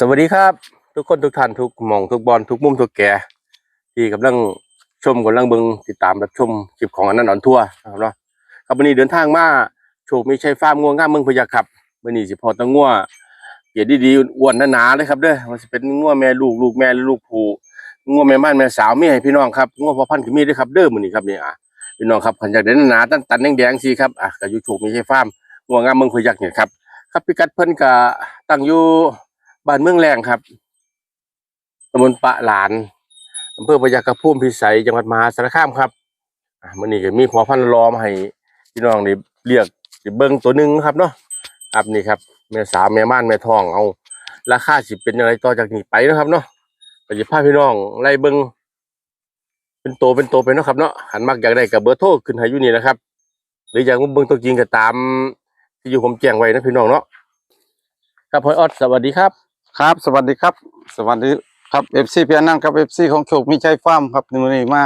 สวัสดีครับ ทุกคนทุกท่านทุกมองทุกบอลทุกมุมทุกแก่ที่กำลังชมกำลังเบิงติดตามรับชมคลิปของอันนั้นอ่อนทั่วนะครับเนาะครับวันนี้เดินทางมาโชคมีชัยฟาร์มงัวงามเมืองพยาครับวันนี้สิพอตั้งงัวเกียรติดีๆอ้วนหนาๆเลยครับเด้อมันจะเป็นงัวแม่ลูกลูกแม่หรือลูกผูงัวแม่บ้านแม่สาวมีให้พี่น้องครับงัวพ่อพันธุ์ก็มีด้วยครับเด้อมื้อนี้ครับนี่อะพี่น้องครับขันจากเด่นหนาตันตันแดงๆสิครับอะก็อยู่โชคมีชัยฟาร์มงัวงามเมืองพยักเนี่ยครับครับพิกัดเพิ่นก็ตั้งอยู่ บ้านเมืองแรงครับตำบลปะหลานอำเภอพยากระพุ่มพิสัยจังหวัดมหาสารคามครับอะมันนี่ก็มีพอพันธุ์รอมให้พี่น้องได้เรียกเบิ้งตัวหนึ่งครับเนาะครับนี่ครับแม่สาวแม่ม่านแม่ทองเอา ราคาสิเป็นอะไรต่อจากนี้ไปนะครับเนาะก็จะพาพพี่น้องไล่เบิ้งเป็นโตเป็นโตไปเนาะครับเนาะหันมักอยากได้กับเบอร์โทรขึ้นให้อยู่นี่นะครับ หรืออยากเบิ้งตัวจริงก็ตาม ที่อยู่ผมแจ้งไว้นะพี่น้องเนาะครับพ่อออดสวัสดีครับ ครับ สวัสดีครับ สวัสดีครับเอฟซีพียนั่งครับเอฟซีของโชคมีชัยฟาร์มครับในวันนี้มา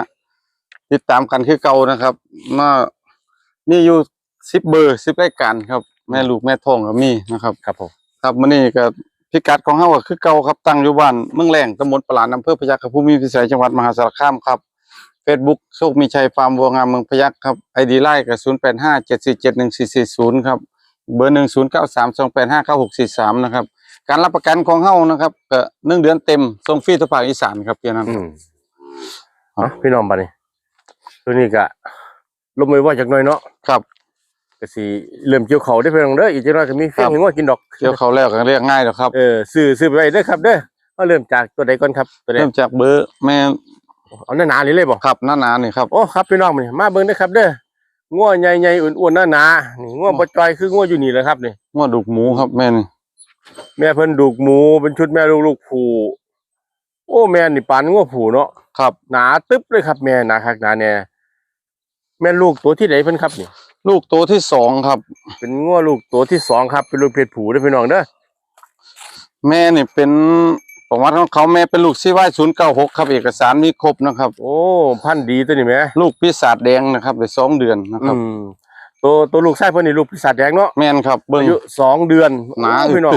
ติดตามกันคือเก่านะครับมานี่อยู่สิบเบอร์สิบรายการครับ แม่ลูกแม่ทองก็มีนะครับครับผมครับวันนี้ก็พิกัดของเฮาก็คือเก่าครับตั้งอยู่บ้านเมืองแรงตำบลปลาดอำเภอพยัคฆภูมิพิสัยจังหวัดมหาสารคามครับ Facebook โชคมีชัยฟาร์มวัวงามเมืองพยัคฆ์ครับไอดีไลน์ก็0857471440ครับเบอร์10932859643นะครับ การรับประกันของเฮานะครับก็หนึ่งเดือนเต็มส่งฟรีทั่วภาคอีสานครับเพียงนั้นอืมเนาะพี่น้องบัดนี้ตัวนี้ก็ลมไว้ว่าจากหน้อยเนาะครับ ก็สิเริ่มเกี่ยวเขาได้เพียงเด้ออีกจักหน่อยก็มีเฟี้ยงให้งวดกินดอกเกี่ยวเขาแล้วก็เรียกง่ายแล้วครับเออซื้อซื้อไปไว้เด้อครับเด้อก็เริ่มจากตัวใดก่อนครับตัวใดเริ่มจากเบอร์แม่เอาหนาๆนี่เลยบ่ครับหน้าหนานี่ครับโอ้ครับพี่น้องมานี่มาเบิ่งเด้อครับเด้องัวใหญ่ๆอ้วนๆหนาๆนี่งัวบ่จอยคืองัวอยู่นี่แหละครับนี่งวดดุกหมูครับแม่นี่ แม่เพิ่นดูกหมูเป็นชุดแม่ลูกลูกผูโอ้แม่นี่ปานงัวผูเนาะครับหนาตึ๊บเลยครับ แม่หนาคักหนาแน่แม่ลูกตัวที่ไหนเพิ่นครับนี่ลูกตัวที่สองครับ เป็นงัวลูกตัวที่สองครับ เป็นลูกเพศผูเด้อพี่น้องเด้อแม่นี่เป็นประวัติของเขาแม่เป็นลูกซีไว้ศูนย์เก้าหกครับเอกสารมีครบนะครับ โอ้พันธุ์ดีตัวนี้แหม่ลูกปีศาจแดงนะครับได้สองเดือนนะครับอืม ตัวตัวลูกชายเพิ่นนี่ลูกปีศาจแดงเนาะแม่นครับเบิ้งอายุสองเดือนหนาโอ้พี่น้อง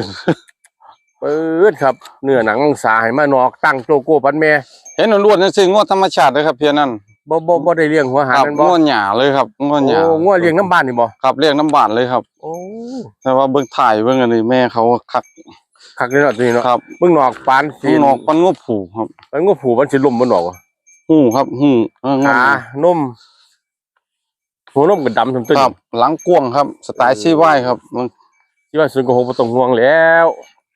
เปิดครับ เนื้อหนังสายมานอกตั้งโจโก้ปันแม่เห็นล้วนๆนี่คืองวดธรรมชาติเลยครับเพียงนั้นบ่บ่บ่ได้เลี้ยงหัวหาครรับนั่นงบ่วดหยาเลยครับงวดหยาโอ้งัวเลี้ยงน้ำบ้านนี่บ่ครับเรียกน้ำบาดเลยครับ โอ้แต่ว่าเบิ้งถ่ายเบิ้งอันนี้แม่เขาคักคักเลยเนาะตัวนี้เนาะครับมึงนอกปานสินอกปันงบผูครับ มันงัวผูมันสิล่มบ่นอกวะหูครับหูเอองวดขานม หัวนมก็ดำทั้งตัวครับ หลังกว้างครับ สไตล์ซีไว้ครับมันที่ว่าส่วนโกหกบ่ต้องห่วงแล้ว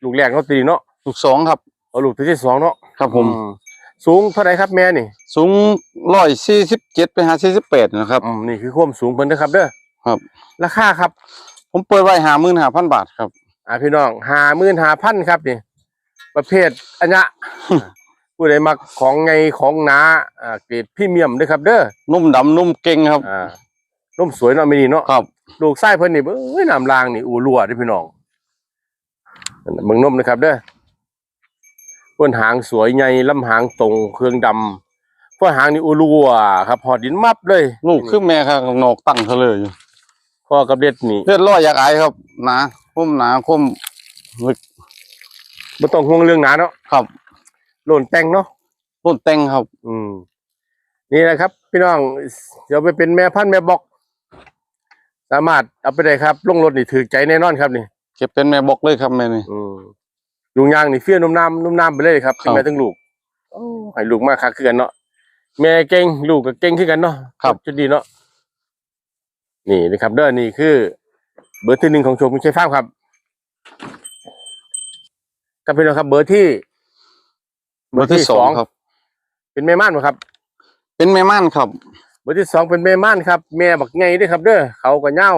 ลูกแรกเนาะตีเนาะลูกสองครับ เอาลูกตัวที่สองเนาะครับผมอืสูงเท่าไหร่ครับแม่นี่ สูงร้อยสี่สิบเจ็ดไปหาสี่สิบแปดนะครับอืมนี่คือความสูงเพิ่นนะครับเด้อครับ ราคาครับ ผมเปิดไว้หาหมื่นหาพันบาทครับอ่าพี่น้องห้าหมื่นห้าพันครับนี่ประเภทอัญญะผู้ใดมักของไงของหนาอ่าเกรดพรีเมียมเด้อครับ เด้อนุ่มดำนุ่มเก่งครับอ่า นุ่มสวยเนาะไม่นี่เนาะครับลูกไส้เพิ่นนี่เอ้ยน้ำลางนี่อูรัวเด้อพี่น้องนั่นน่ะเบิ่งนมนะครับเด้อเพิ่นหางสวยใหญ่ลำหางตรงเครื่องดำเพิ่นหางนี่อูรัวครับหอดดินมับเลย ลูกคือแม่ครับนอกตั้งเขาเลยอยู่พ่อกับเด็ดนี่เลือดร้อยอยากอายครับหนาคมหนาคมลึกบ่ต้องห่วงเรื่องหนาเนาะครับโลนแต่งเนาะต้นแต่งครับ อืมนี่แหละครับ พี่น้องเดี๋ยวไปเป็นแม่พันธุ์แม่บอก สามารถเอาไปได้ครับลงรถนี่ถือใจแน่นอนครับนี่เก็บเป็นแม่บอกเลยครับแม่นี่อืมยุงยางนี่เฟี้ยนุ่มน้ำนุ่มน้ำไปเลยครับครับแม่ทั้งลูกโอ้ให้ลูกมากคักคือกันเนาะแม่เก่งลูกก็เก่งคือกันเนาะครับจุดดีเนาะนี่นะครับ เด้อนี่คือ เบอร์ที่หนึ่งของโชคมิชัยฟ้าร์มครับกับพี่น้องครับ เบอร์ที่ เบอร์ที่สองครับ เป็นแม่ม่านบ่ครับ เป็นแม่ม่านครับ เบอร์ที่สองเป็นแม่ม่านครับ แม่บักไงด้วยครับ เด้อเขาก็เง่าว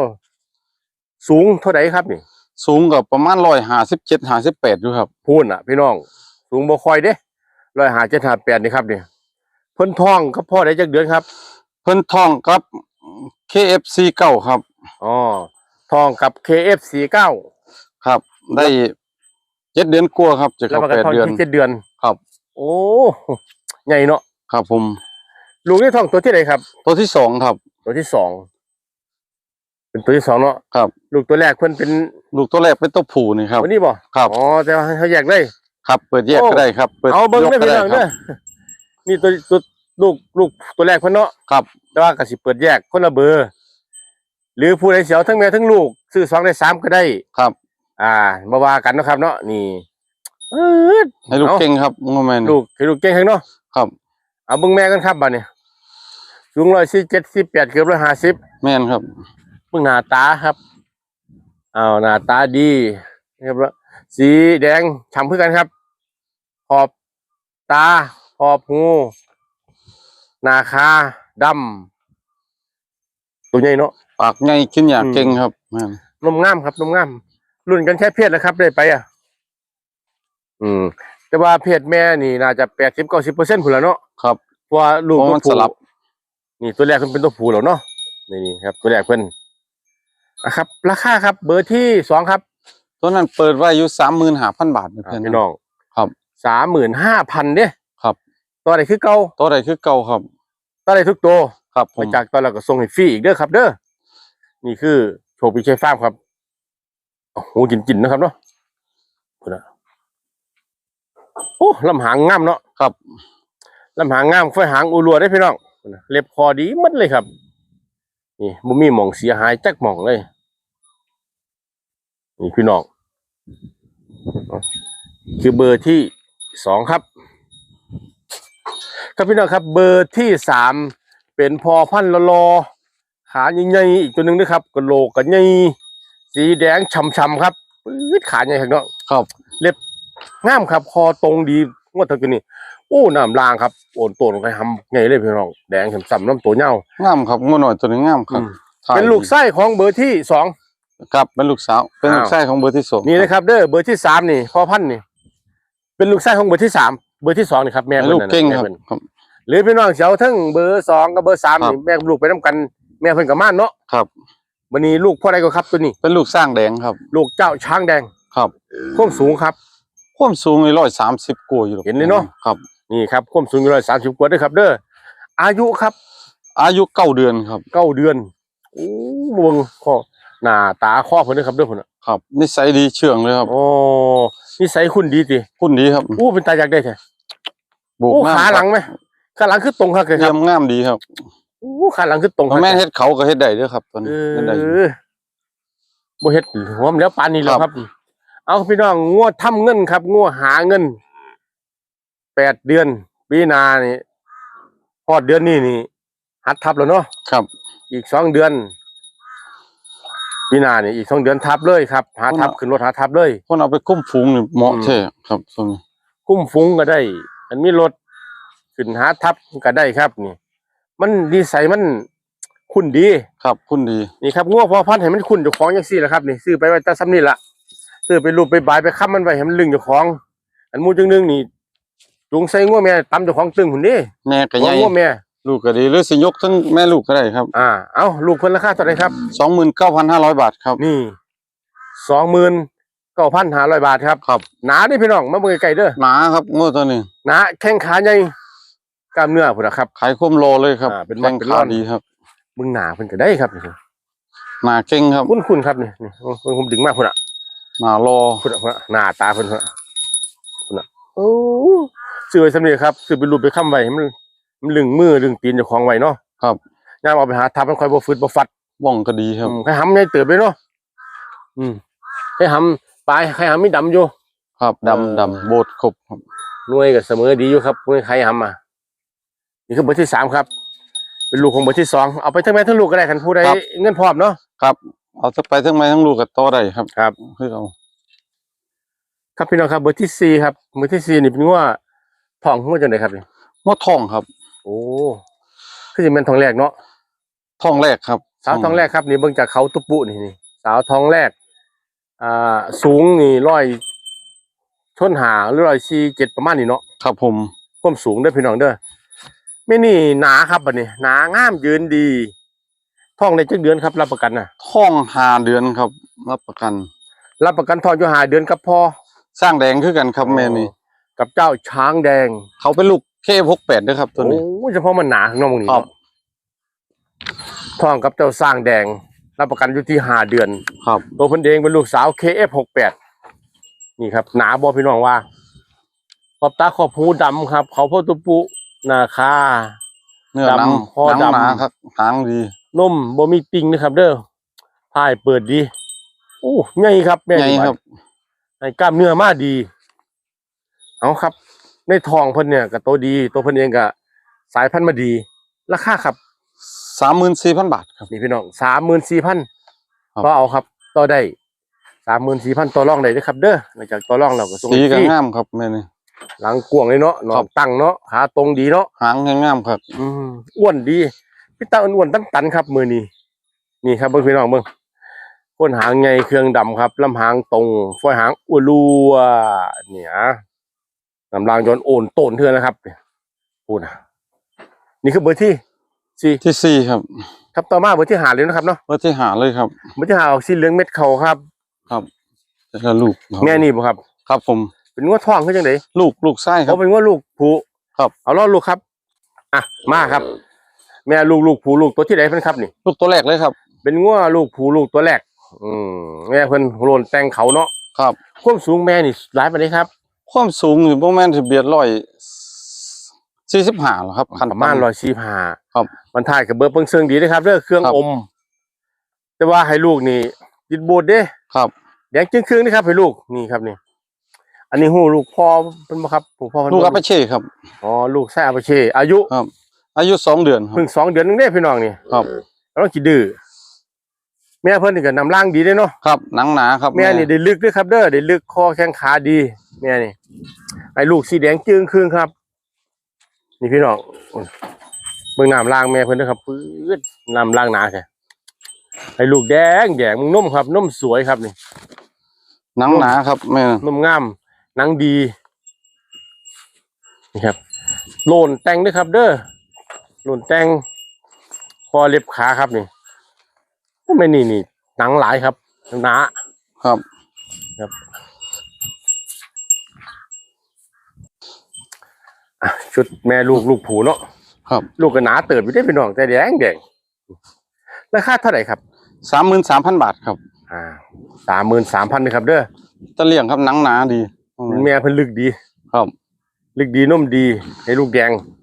สูงเท่าไหร่ครับนี่ สูงกับประมาณร้อยห้าสิบเจ็ดห้าสิบแปดอยู่ครับพูนอะ พี่น้อง สูงบ่ค่อยเด้ร้อยหาเจ็ดหาแปดนี่ครับนี่เพิ่นท้องครับพ่อได้จักเดือนครับ เพิ่นท่องกับ KFC เก้าครับอ๋อท้องกับ KF49 ครับ ได้เจ็ดเดือนกลัวาครับจะแล้วเข้ามันก็แปดท้องเดือน ที่เจ็ดเดือนครับ โอ้ใหญ่เนาะ ครับผม ลูกนี่ท้องตัวที่ไหนครับ ตัวที่สองครับ ตัวที่สองเป็นตัวที่สองเนาะครับ ลูกตัวแรกเพิ่นเป็นลูกตัวแรกเป็นตัวผู้นี่ครับวันนี้บ่ครับอ๋อแต่ว่าเขาแยกเลยครับ เปิดแยกโอ้ก็ได้ครับเปิดเอาเบิ้งยกได้ก็พี่ได้น้องคเด้รัอบนี่ตัวตัวลูกลูกตัวแรกเพิ่นเนาะครับแต่ว่าก็สิเปิดแยกคนละเบอร์ หรือผู้ใดเสียวทั้งแม่ทั้งลูกซื้อสองได้สามก็ได้ครับ อ่ามาว่ากันเนาะครับ เนาะนี่เอิ้นให้ลูกเอาเก่งครับงอแมนลูกให้ลูกเก่งข้างเนาะครับ เอาเบิ่งแม่กันครับบัดนี้สูงร้อยสี่เจ็ดสิบแปดเกือบร้อยห้าสิบแม่นครับเบิ่งหน้าตาครับเอาหน้าตาดีเรียบร้อยสีแดงฉ่ำเพื่อกันครับ ขอบตา ขอบหูหน้าคาดำตัวใหญ่เนาะปากใหญ่ขึ้นอยากอืมเก่งครับแม่นนมงามครับนมงามรุ่นกันแค่เพศแล้วครับได้ไปอะ อืม แต่ว่าเพศแม่นี่น่าจะแปดสิบเก้าสิบเปอร์เซ็นต์ผุนแล้วเนาะครับเพราะว่าลูกเพราะตัวมันผู้สลับ นี่ตัวแรกเพิ่นเป็นตัวผู้แล้วเนาะนี่นี่ครับ ตัวแรกเพิ่นนะครับ ราคาครับ เบอร์ที่สองครับตัวนั้นเปิดไว้อยู่สามหมื่นห้าพันบาทนะอ่าเพื่อนพี่น้องครับสามหมื่นห้าพันเด้ครับ ตัวไหนคือเก่าตัวใดคือเก่าครับ ตัวไหนทุกตัว ครับผมามจากตอนเราก็ส่งให้ฟรีอีกเด้อครับ เด้อ นี่คือโชว์ปีเชฟาร์มครับโอ้โหกินกินนะครับเนาะพุ่นนะโอ้ลำหางงามเนาะครับลำหางงามค่อยหางอูรัวได้อพี่น้องพุ่นน่ะเล็บคอดีหมัดเลยครับ นี่บ่มีหม่องเสียหายจักหม่องเลย นี่พี่น้องคือเบอร์ที่สองครับ ครับพี่น้องครับ เบอร์ที่สามเป็นพอพันธุ์ละลอขาใหญ่ๆอีกตัวหนึ่งนะครับกระโหลกกันใหญ่สีแดงช่ำๆครับปื๊ดขาใหญ่ครับเนาะครับ งามครับ คอตรงดีงวดเท่ากันนี่โอ้น้ำลางครับโอนโตนไปทำไงเลยพี่น้องแดงช่ำๆน้ำตัวเน่างามครับงัวหน่อยตัวนี้งามครับอืมถ่ายเป็นลูกไส้ของเบอร์ที่สองครับเป็นลูกสาว เป็นลูกอ้าวไส้ของเบอร์ที่สองนี่นะครับเด้อเบอร์ที่สามนี่พอพันธุ์นี่ เป็นลูกไส้ของเบอร์ที่สามเบอร์ที่สองนี่ครับแม่ให้เพิ่ลูนกนั่นเก่งน่ะครับแม่เพิ่นครับหรือพี่น้องเสียวทั้งเบอร์สองกับเบอร์สามครับนี่แม่กับลูกไปน้ำกันแม่เพิ่นกับม่านเนาะครับวันนี้ลูกพ่อใดก็ครับตัวนี้ เป็นลูกสร้างแดงครับ ลูกเจ้าช้างแดงครับความสูงครับ ความสูงร้อยสามสิบกว่าอยู่รอกเห็นเลยเนอะครับนี่ครับความสูงอยู่ร้อยสามสิบกว่าเด้อครับเด้อ อายุครับ อายุเก้าเดือนครับ เก้าเดือน โอ้บวงข้อหน้าตาข้อเพิ่นเด้อครับเด้อพุ่นน่ะครับ นิสัยดีเชื่องเลยครับ โอ้ นิสัยคุณดีติคุณดีครับ อู้เป็นตาอยากได้แท้โบกอู้น้ำขาหลังไหมขาหลังคือตรงครับเลยคเยี่รัยบมงามดีครับอู้ขาหลังคือตรงคพ่รัอบแม่เฮ็ดเขาก็เฮ็ดได้เด้อครับตอนเอนี้เฮ็ดได้อยู่อบ่เฮ็ดหัวมันแล้วปานนี้แล้วคครัรับบ เอาพี่น้องงัวทำเงินครับงัวหาเงินแปดเดือนปีหนานี่พอดเดือนนี้นี่ หัดทับแล้วเนาะครับ อีกสองเดือนปีหนานี่อีกสองเดือนทับเลยครับหาทับขึ้นรถหาทับเลยคนเอาไปคุ้มฝูงนี่เหมาะอืมแท้ครับตรงนี้คุ้มฟุ้งก็ได้มันมีรถขึ้นหาทับก็ได้ครับนี่ มันดีใสยมันคุณดีครับ คุณดีนี่ครับงัวพอพันธุ์ให้มันคุณเจ้าของจังซี่แหละครับ นี่ซื้อไปไว้แตาซ้ำนี่ละ ซื้อไปรูปไปบายไปค้ำมันไว้ให้มันลึงเจ้าของ อันหมูจังนึงนี่จุงใส่งัวแม่ตำเจ้าของตึงหุ่นนี่แม่ก็หัใหวญ่งัวแม่ลูกก็ดีหรือสิยกทั้งแม่ลูกก็ได้ครับ อ่า เอาลูกเพิ่นราคาเท่าไหร่ครับสองหมื่นเก้าพันห้าร้อยบาทครับ นี่สองหมื่นเก้าพันห้าร้อยบาทครับครับหนาเด้อพี่น้องมาเบิ่งไกลๆเด้อหนาครับงวตัวนี้หนาแข้งขาใหญ่กล้ามเนื้อพุ่นนะครับขายคุ้มโลเลยครับอ่าเป็นวัแข้ดงเป็นขาร่อนดีครับเบิ่งหนาเพิ่นก็ได้ครับนี่หนาเก่งครับคุ้นคุณครับนี่นี่ผมผมดึงมากพุ่นอะ หนารอพุ่นอะพุ่นอะหน้าตาเพิ่นพุ่นอะพุ่นอะโอ้ซื้อไว้สำเร็จครับซื้อไปรูปไปค้ำไว้ให้มันมันลึงมือลึงตีนเจ้าของไว้เนาะครับ ย่ามเอาไปหาทับมันค่อยบ่ฟืดบ่ฟัด ว่องก็ดีครับ อืมใครหำใหญ่เติบเลยเนาะอืมใครหำปลายใครหำมีดำอยู่ ครับเอ่อ ดำดำโบดครบครับหน่วยก็เสมอดีอยู่ครับหน่วยใครหำมานี่คือเบอร์ที่สามครับ เป็นลูกของเบอร์ที่สองเอาไปทั้งแม่ทั้งลูกก็ได้คันผู้ใดเงินพร้อมเนาะครับ เอาทั้งไปทั้งแม่ทั้งลูกกับต่อได้ครับครับคือเอาครับพี่น้องครับเบอร์ที่สี่ครับเบอร์ที่สี่นี่เป็นว่าทองหัวจังไดครับนี่งวทองครับ โอ้คือจะเป็นทองแรกเนาะทองแรกครับ สาวทองแรกครับนี่เบิ่งจากเขาตุปุนี่นี่สาวทองแรก อ่า สูงนี่ร้อยชนหาหรือร้อยสี่เจ็ดประมาณนี้เนาะครับ ผมความสูงเด้อพี่น้องเด้อไม่นี่หนาครับบัดนี้หนางามยืนดี ทองในจักเดือนครับ รับประกันนะทองหาเดือนครับ รับประกัน รับประกันทองอยู่หาเดือนกับพอสร้างแดงคือกันครับแม่นี่กับเจ้าช้างแดง เขาเป็นลูกเคพกแปดด้วยครับ ตัวนี้โอ้เฉพาะมันหนาข้างนอกมึงนี่ครับเนาะทองกับเจ้าสร้างแดง รับประกันอยู่ที่หาเดือน ครับ ตัวเพิ่นเองเป็นลูกสาว KF68 นี่ครับ หนาบอพี่น้องว่าขอบตาขอบหูดำครับ เขาพ่อตุปุหนาคาเนื้อหนังดำคอหนังหนาดำครับหางดี นมบ่มีติ่งนะครับ เด้อพายเปิดดีโอ้ใหญ่ครับแม่ใหญ่นี่ครับให้กล้ามเนื้อมาดี เอาครับ ในทองเพิ่นเนี่ยก็โตดี ตัวเพิ่นเองก็สายพันธุ์มาดี ราคาครับสามหมื่นสี่พันบาทครับนี่พี่น้องสามหมื่นสี่พันครับก็เอาครับต่อได้สามหมื่นสี่พันต่อรองได้เด้อครับ เด้อหลังจากต่อรองเราก็ส่งสีก็ที่งามครับแม่นี่หลังกวางเลยเนาะหนอครังบตั้งเนาะขาตรงดีเนาะหางก็งามครับ อืมอ้วนดี พี่ตาอ้วนๆตันๆครับ มือนี้นี่ครับเบิ่งพี่น้องเบิ่งก้นหางใหญ่เครื่องดำครับลำหางตรงฝอยหางอ้วนรัวเนี่ยลำลางย้อนโอนโตนเทือนะครับพูดนะนี่คือเบอร์ที่สี่ที่สี่ครับ ครับต่อมาเบอร์ที่หาเลยนะครับเนาะเบอร์ที่หาเลยครับเบอร์ที่หาออกสีเหลืองเม็ดเขาครับ ครับแต่ละลูกครับแม่นี่บ่ครับ ครับผมเป็นงวดท้องคือจังไดลูกลูกไส้ครัเขาบเป็นงวดลูกผูครับ เอาล่อลูกครับ อะมาครับ แม่ลูกลูกผูลูกตัวที่ไหนเพิ่นครับนี่ ลูกตัวแรกเลยครับ เป็นงัวลูกผูลูกตัวแรก อืมแม่เพิ่นโลนแต่งเขาเนาะครับความสูงแม่นี่หลายปานใดครับ ความสูงอยู่ประมาณสิบเบียดร้อยสี่สิบห้าหรอครับคันประมาณต่ำร้อยสี่ห้าครับมันถ่ายกับเบอร์เปิงเซิงดีนะครับเด้อเครื่องครับอม แต่ว่าให้ลูกนี่ติดโบดเด้ครับแดงจึงครึ่งๆนะครับให้ลูกนี่ครับนี่ อันนี้หูลูกพ่อเป็นบ่ครับผู้พ่อเพิ่นลูกบ่อัปเช่ครับอ๋อลูกไส้อาปาเช่อายุครับ อายุสองเดือนครับ เพิ่งสองเดือนนึงเด้พี่น้องนี่ครับ แล้วขี้ดื้อแม่เพิ่นนี่ก็นำร่างดีเด้เนาะครับหนังหนาครับแม่นี่ได้ลึกด้วยครับเด้อได้ลึกคอแข้งขาดีแม่นี่ไอ้ลูกสีแดงจึงครึ่งครับ นี่พี่น้องเบิ่งน้ำล้างแม่เพิ่นเด้อครับปื๊ดน้ำล้างหนาแท้ไอ้ลูกแดงแดงมึงนุ่มครับนุ่มสวยครับนี่หนังหนาครับแม่นุ่มงามหนังดีนี่ครับโลนแต่งด้วยครับ เด้อ โลนแต่งคอเล็บขาครับนี่โอ้แม่นี่นี่หนังหลายครับหนาครับอะชุดแม่ลูกลูกผูเนาะครับ ลูกก็หนาเติบอยู่ได้พี่น้องแต่แดงแดงราคาเท่าไหร่ครับสามหมื่นสามพันบาทครับ อ่าสามหมื่นสามพันนะครับ เด้อตะเลี่ยงครับหนังหนาดีแม่เพิ่นลึกดี ครับ ลึกดีนุ่มดีให้ลูกแดงเอา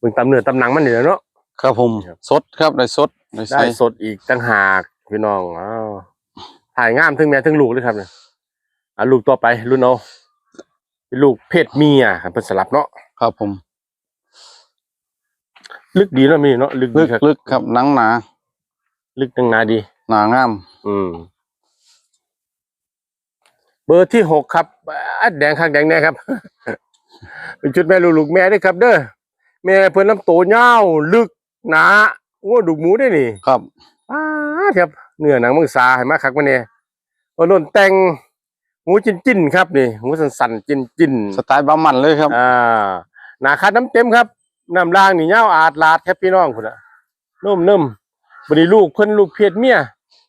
เบิ่งตำเนื้อตำหนังมันนี่แหละเนาะ ครับผมครับ สดครับได้สดได้ได้ใส่สดอีกตั้งหากพี่น้องอ้าวถ่ายงามทั้งแม่ทั้งลูกเลยครับเนี่ยอะลูกต่อไปรุ่นเอาเป็นลูกเพศเมียครับเป็นสลับเนาะครับผมลึกดีเนาะมีเนาะลึกลึดีกครับลึกครับหนังหนาลึกตั้งหนาดี หนางาม อืม เบอร์ที่หกครับอัดแดงข้างแดงแน่ครับ เป็นชุดแม่ลูกลูกแม่ด้วยครับ เด้อ แม่เพิ่นลำโตยาวลึกหนาอ้วนดุกหมูได้นี่ครับ อ้าดครับเนื้อหนังมังสาให้มาคักมาเนี่ยโล่นแต่งหูจิ้นจิ้นๆครับนี่หูสันสันๆจิ้นจิ้นๆ สไตล์บามันเลยครับ อ่าหนาคัดน้ำเต็มครับน้ำล่างนี่เงาวอาดลาดครับพี่น้องคุณอะนุ่มนุ่มบริลูกเพิ่นลูกเพศเมีย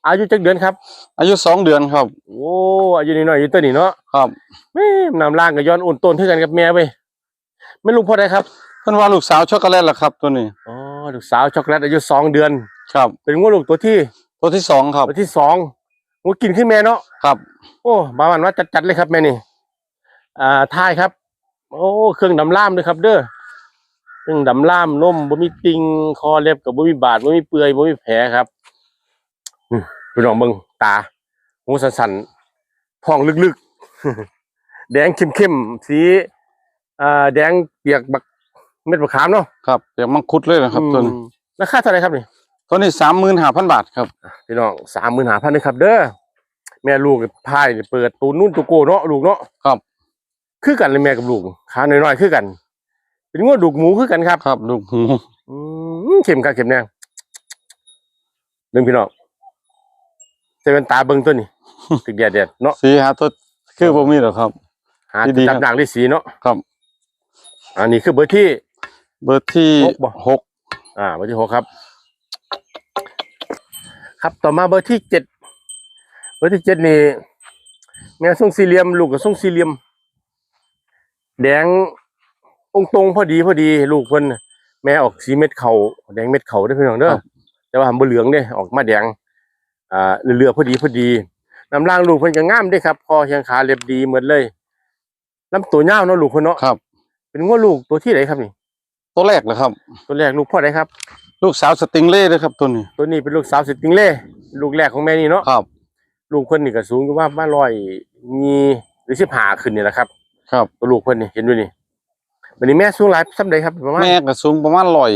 อายุจักเดือนครับ อายุสองเดือนครับ โอ้อายุนิดหน่อยอายุตัวนี้เนาะครับ แม่น้ำล่างกับย้อนอุ่นต้นเท่ากันกับแม่ไปไม่ลูกพ่อใดครับ เพิ่นว่าลูกสาวช็อกโกแลตล่ะครับตัวนี้ อ๋อลูกสาวช็อกโกแลตอายุสองเดือน ครับ เป็นงูลูกตัวที่ตัวที่สองครับ ตัวที่สองงูกินขึ้นแม่เนาะครับ โอ้บามันว่าจัดๆเลยครับแม่นี่ อ่าท้ายครับ โอ้เครื่องดำล่ามด้วยครับ เด้อเครื่องดำล่ามนมบ่มีติงคอเล็บกับบ่มีบาดบ่มีเปื่อยบ่มีแผลครับอืมพี่น้องเบิ่งตาหูสันๆท้องลึกๆ แดงเข้มๆสีอ่าแดงเปียกบัก เม็ดมะขามเนาะครับเดี๋ยวมังคุดเลยนะครับตัวนี้อืมราคาเท่าไหร่ครับนี่ตัวนี้สามหมื่นห้าพันบาทครับ พี่น้องสามหมื่นหาพันนะครับ เด้อแม่ลูกพายนี่เปิดตูนนุ่นตูโกเนาะลูกเนาะครับ คือกันเลยแม่กับลูกขาน้อยๆคือกัน เป็นงวดดูกหมูคือกันครับ ครับลูกหูอืมเข็มครับเข็มแนงเรื่องพี่น้องเซเว่นตาเบิ่งตัวนี้ตึกแดดแดดเนาะสีหาตัวคือบ่มีหรอกครับ หาดีๆครัจับบนางฤาษีเนาะครับ อันนี้คือเบอร์ที่ เบอร์ที่หกบ่ หกอ่า เบอร์ที่หกครับ ครับต่อมาเบอร์ที่เจ็ดเบอร์ที่เจ็ดนี่แม่ทรงสี่เหลี่ยมลูกกับทรงสี่เหลี่ยม แดงองตรงพอดีพอดี ลูกเพิ่นน่ะแม่ออกสีเม็ดเขาแดงเม็ดเขาได้อพี่น้องเด้อแต่ว่าหำบ่เหลืองเด้ออกมาแดง อ่าเหลือๆพอดีพอดีน้ำล่างลูกเพิ่นก็งามเด้อครับคอแข้งขาเรียบดีเหมือนเลยลำตัวยาวเนาะลูกคนเนาะครับ เป็นงัวลูกตัวที่ไหนครับนี่ ตัวแรกเลยครับ ตัวแรกลูกพ่อไหนครับ ลูกสาวสติงเล่เลยครับตัวนี้ ตัวนี้เป็นลูกสาวสิติงเล่ลูกแรกของแม่นี่เนาะครับ ลูกเพิ่นนี่ก็สูงอยู่ว่าบ้านลอยมีหรือสิบหาขึ้นนี่แหละครับ ครับตัวลูกเพิ่นนี่เห็นด้วยนี่วันนี้แม่สูงหลายซ้ำใดครับประมาณแม่ก็สูงประมาณร้อย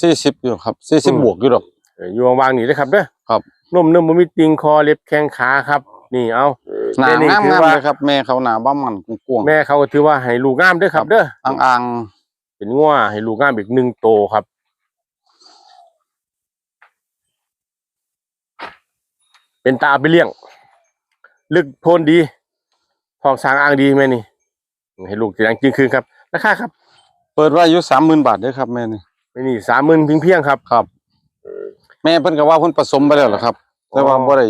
สี่สิบอยู่ครับสี่สิบอืมบวกอยู่ดอกเอ่ออยู่วางๆนี่นะครับเด้อครับนมเนื้อบ่มีติงคอเล็บแข้งขาครับ นี่เอาหนาแม่นี่งามถือๆว่าเลยครับ แม่เขาหนาบ้ามันกวงแม่เขาก็ถือว่าให้ลูกงามเด้อครับเด้อๆอ่าง เป็นงัวให้ลูกงามอีกหนึ่งโตครับ เป็นตาเอาไปเลี้ยง ลึกโพนดีทองสางอ่างดีแม่นี่ให้ลูกจะยังจริงคืนครับราคาครับๆเปิดไว้อายุสามหมื่นบาทเด้อครับแม่นี่ไม่นี่สามหมื่นเพียงเพียงๆครับครับแม่เพิ่นก็ว่าเพิ่นผสมไปแล้วเหรอครับแต่ว่าอ๋อบ่ได้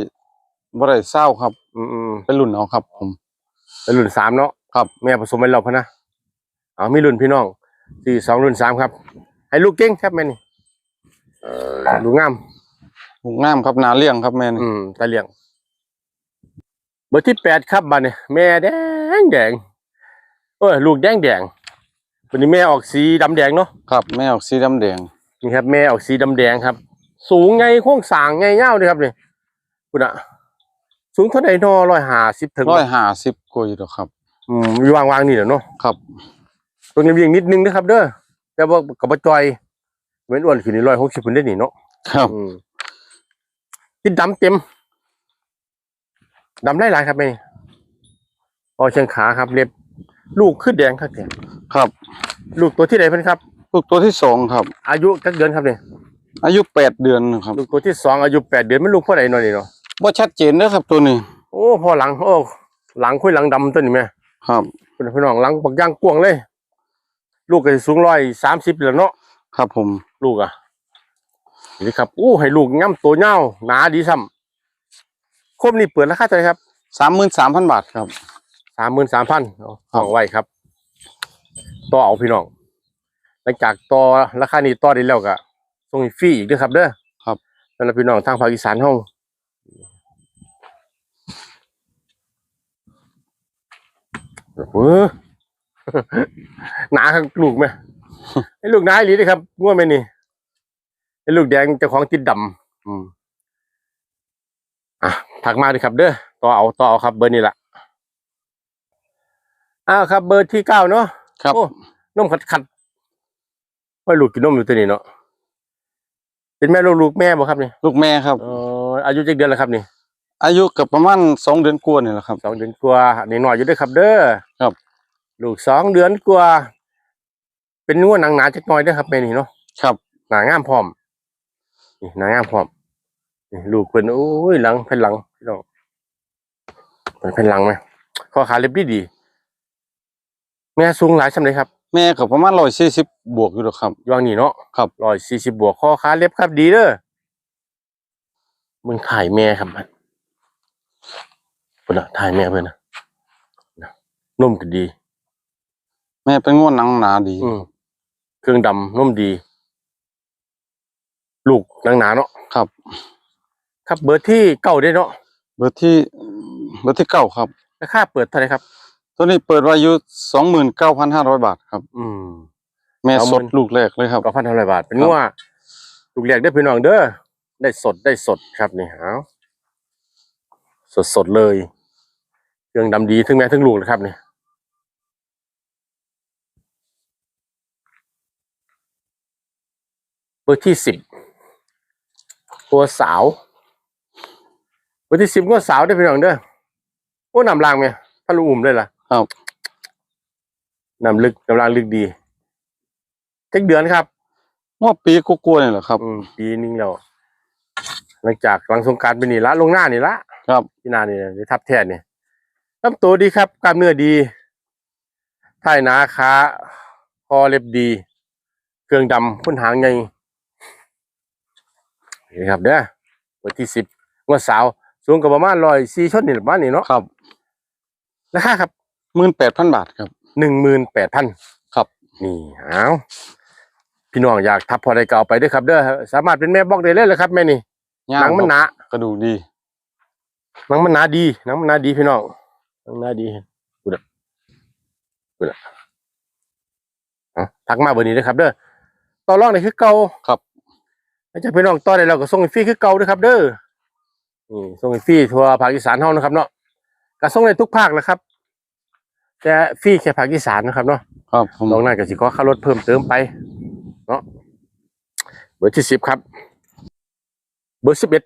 บ่ได้เศร้าครับอืมอืมเป็นรุ่นเอาครับ ผม เป็นรุ่นสามเนาะครับแม่ผสมไปแล้วพะนะเอามีรุ่นพี่น้อง สี่สองรุ่นสามครับ ให้ลูกเก่งครับแม่นี่ลูกงามลูกงามครับหนาเลี้ยงครับแม่นี่อืมตาเลี้ยง เบอร์ที่แปดครับบัดเนี่ยแม่แดงแดงเอ้ยลูกแดงแดงวันนี้แม่ออกสีดำแดงเนาะครับ แม่ออกสีดำแดงนี่ครับ แม่ออกสีดำแดงครับ สูงไงโค้งสร้างไงเง่าเลยครับนี่คุณอะสูงเท่าไหร่นอร้อยห้าสิบถึงร้อยห้าสิบกว่าอยู่ดอกครับ อืมอยู่วางวางๆนี่แหละเนาะครับ ตัวเงียบๆนิดนึงนะครับเด้อแต่ว่ากับปจอยเหมือนอ้วนขึ้นนี่ร้อยหกสิบคนได้นี่เนาะครับอืมที่ดำเต็มดำได้หลายครับแม่นี่พอเชียงขาครับ เล็บ ลูกขึ้นแดงครับแกครับ ลูกตัวที่ไหนเพิ่นครับ ลูกตัวที่สองครับ อายุจักเดือนครับเนี่ยอายุแปดเดือนครับ ลูกตัวที่สองอายุแปดเดือนมันลูกพ่อไหนหน่อยนี่เนาะว่าชัดเจนนะครับตัวนี้ โอ้พอหลังโอ้หลังคุยหลังดำตัวนี้แม่ครับเป็นพี่น้องหลังปักย่างกวางเลย ลูกก็สิสูงร้อยสามสิบแล้วเนาะครับผม ลูกอะนี่ครับอู้ให้ลูกง่ำตัวเน่าหนาดีซ้ำคมนี่เปิดราคาเท่าไหร่ครับสามหมื่นสามพันบาทครับสามหมื่นสามพันห้องไว้ครับต่อเอาพี่น้องหลังจากต่อราคานี้ต่อได้แล้วก็ส่งให้ฟรีอีกเด้วยครับ เด้อครับสำหรับพี่น้องทางภาคอีสานห้องเออ หนาครับลูกไหมให้ลูกหนาอีหลีเด้อครับง่วงไหมนี่ให้ลูกแดงเจ้าของติดดำอืมอะถักมาเลยครับเด้อต่อเอาต่อเอาครับ เบอร์นี้ละอ้าวครับ เบอร์ที่เก้าเนาะครับโอ้นมขัดขัดๆว่าลูกกินนมอยู่ตัวนี้เนาะเป็นแม่ลูกลูกแม่บ่ครับนี่ลูกแม่ครับเอออายุจักเดือนแล้วครับนี่อายุกับประมาณสองเดือนกว่านี่แหละครับสองเดือนกว่านี่น้อยอยู่เด้วยครับ เด้อครับ ลูกสองเดือนกว่า เป็นนัวหนังหนาจักหน่อยเด้อครับแม่นี่เนาะครับหนางามพร้อมนี่หนางามพร้อมนี่ลูกเพิ่นโอ้ยหลังแผ่นหลังพี่น้องเป็นแผ่นหลังไหมข้อขาเล็บดีดีๆแม่สูงหลายสำเลยครับ แม่กับประมาณร้อยสี่สิบบวกอยู่ดอกครับอยู่วางนี่เนาะครับร้อยสี่สิบบวกข้อขาเล็บครับดีเด้อมึงถ่ายแม่ครับมันเพิ่นน่ะถ่ายแม่เพิ่นนะนะนุ่มก็ดี แม่เป็นงวดหนังหนาดีอืมเครื่องดำนุ่มดี ลูกหนังหนาเนาะครับ ครับ เบอร์ที่เก้าได้เนาะเบอร์ที่เบอร์ที่เก้าครับ ราคาเปิดเท่าไหร่ครับ ตัวนี้เปิดไว้อายุสองหมื่นเก้าพันห้าร้อยบาทครับ อืม แม่สด20,000 ลูกแรกเลยครับ ก็พันเท่าไหร่บาท เป็นครับงัวลูกเรียกได้อพี่น้องเด้อได้สดได้สดครับนี่เอาสดสดๆเลย เครื่องดำดีทั้งแม่ทั้งลูกเลยครับนี่ เบอร์ที่สิบตัวสาว เบอร์ที่สิบก็สาวได้อพี่น้องเด้อโอ้นำรางไหมถ้าลูกอุ่มได้ล่ะครับนำลึกนำรางลึกดีเจ็ดเดือนครับงวดปีกลัวๆนี่แหละครับ อืมปีนึงแล้วหลังจากหลังสงกรารไปนี่ละลงหน้านี่ละครับพี่นานี่ได้ทับแทนนี่ลำตัวดีครับกล้ามเนื้อดีท่ายหนาขาคอเล็บดี เครื่องดำพ้นหางไง นี่ครับเด้อวันที่สิบงวดเสาวสูงกับประมาณร้อยสี่ชนนี่ประมาณนี้เนาะครับราคาครับหมื่นแปดพันบาทครับหนึ่งหมื่นแปดพันครับนี่เอาพี่น้องอยากทับพอได้เก่าไปเด้วยครับเด้อสามารถเป็นแม่บอกได้เลยเลยครับแม่นี่ย่างหนังมันหนากระดูกดีหนังมันหนาดีหนังมันหนาดีพี่น้องหนังหนาดีพุ่นน่ะเอ้าทักมาเบอร์นี้เลยครับเด้อต่อรองได้คือเก่าครับ แล้วจะพี่น้องต่อได้เราก็ส่งให้ฟรีคือเก่าเด้วยครับ เด้อนี่ส่งให้ฟรีทั่วภาคอีสานเฮานะครับเนาะก็ส่งได้ทุกภาคแหละครับ แต่ฟรีแค่ภาคอีสานนะครับเนาะครับผมนอกนั้นก็สิขอค่ารถเพิ่มเติมไป เนาะเบอร์ที่สิบครับ เบอร์สิบเอ็ด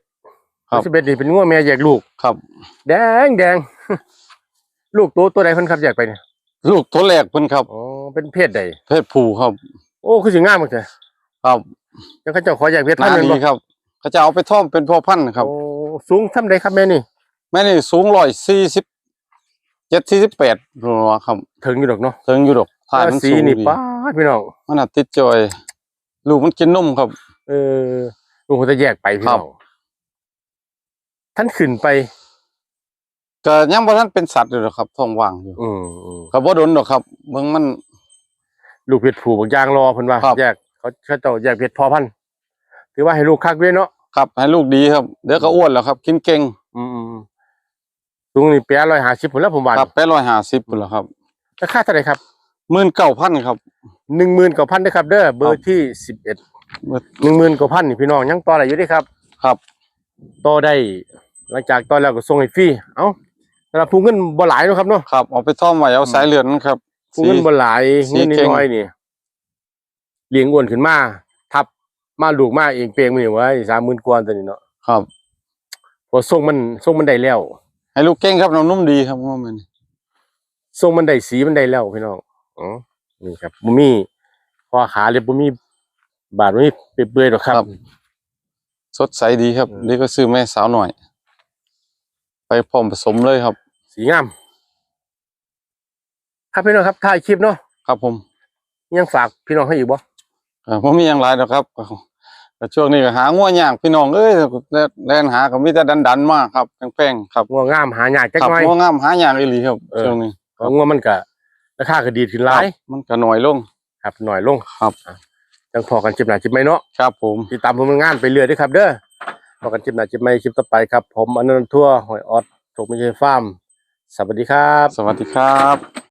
ครับสิบเอ็ดนี่เป็นงัวแม่แยกลูกครับ แดงแดงลูกตัวตัวใดเพิ่นครับแยกไปเนี่ยลูกตัวแรกเพิ่นครับอ๋อเป็นเพศใดเพศผู้ครับ โอ้คือสิงามมากเลยครับ ยังเขาเจ้าขอแยกเพศหพันน้าธุ์แม่นดีบ่ครับเขาจะเอาไปท่อมเป็นพ่อพันธุ์ครับ โอ้สูงส่ำใดครับแม่นี่ แม่นี่สูงร้อยสี่สิบเจ็ดสี่สิบแปดรัวครับถึงอยู่ดอกเนาะถึงอยู่ดอกถ่ายมันสีสูงนี่ดีป้าดพี่น้องมันน่ะติดจอย ลูกมันกินนมครับ เออลูกเขาจะแยกไปพี่ครัน้บองท่านขึ้นไป ก็ยังบ่ทันเป็นสัตว์อยู่หรอกครับท้องว่างอยู่อืมอืมก็บ่โดนดอกครับเบิ่งมัน ลูกเพชรผูบางอย่างรอเพิ่นว่าครับ แยก เขาเขาเจ้าแยกเพชรพอพันธุ์ถือว่าให้ลูกคักด้วยเนาะครับให้ลูกดีครับ เดี๋ยวก็อ้วนแล้วครับกินเก่งอืมอืมอืมสูงนี่แปดร้อยห้าสิบผมแล้วผมว่าครับแปดร้อยห้าสิบพุ่นแล้วครับราคาเท่าไหร่ครับหมื่นเก้าพันครับ หนึ่งหมื่นกว่าพันนะครับ เด้อเบอร์ที่สิบเอ็ดเบอร์ หนึ่งหมื่นกว่าพันนี่พี่น้องยังต่ออะไรอยู่เด้ครับ ครับ ต่อได้หลังจากต่อแล้วก็ส่งให้ฟรีเอ้าสำหรับผู้เงินบ่หลายเนาะครับเนาะครับเอาไปท่อมไว้เอาสายเลือดนั่นครับผู้เงินบ่หลายสีเงินเก่ง น้อยๆนี่ เลี้ยงอ้วนขึ้นมาทับมาลูกมาเองเปลงมันนี่ไว้สามหมื่นกว่าตัวนี้เนาะครับพอส่งมันส่งมันได้แล้ว ให้ลูกเก่งครับน้ำนุ่มดีครับว่ามันส่งมันได้สีมันได้แล้วพี่น้องอ๋อนี่ครับบ่มีคอขาเลยบ่มีบาดบ่มีเปื่อยๆหรอกครับ สดใสดีครับอืมนี่ก็ซื้อแม่สาวหน่อย ไปพร้อมผสมเลยครับ สีงาม ครับพี่น้องครับถ่ายคลิปเนาะครับผม ยังฝากพี่น้องให้อยู่บ่อ่า ผมมีอย่างไรหรอกครับแต่ช่วงนี้ก็หาง่วงยากพี่น้องเอ้ยแล่นหาก็มีแต่ดันๆมากครับแป้งๆครับงัวงามหายากจักครับหน่อยง่วงงามหายากอีหลีครับเออช่วงนี้เพราะงัวมันก็ราคาก็ดีขึ้นหลายครับมันก็หน่อยลง ครับหน่อยลงครับอะจังพอกันคลิปหน้าคลิปใหม่เนาะครับ ผมติดตามผลงานไปเรื่อยด้วยครับ เด้อพอกันคลิปหน้าคลิปใหม่คลิปต่อไปครับ ผมอนันต์ทั่วหอยออดโชคไม่ใช่ฟาร์มสวัสดีครับ สวัสดีครับ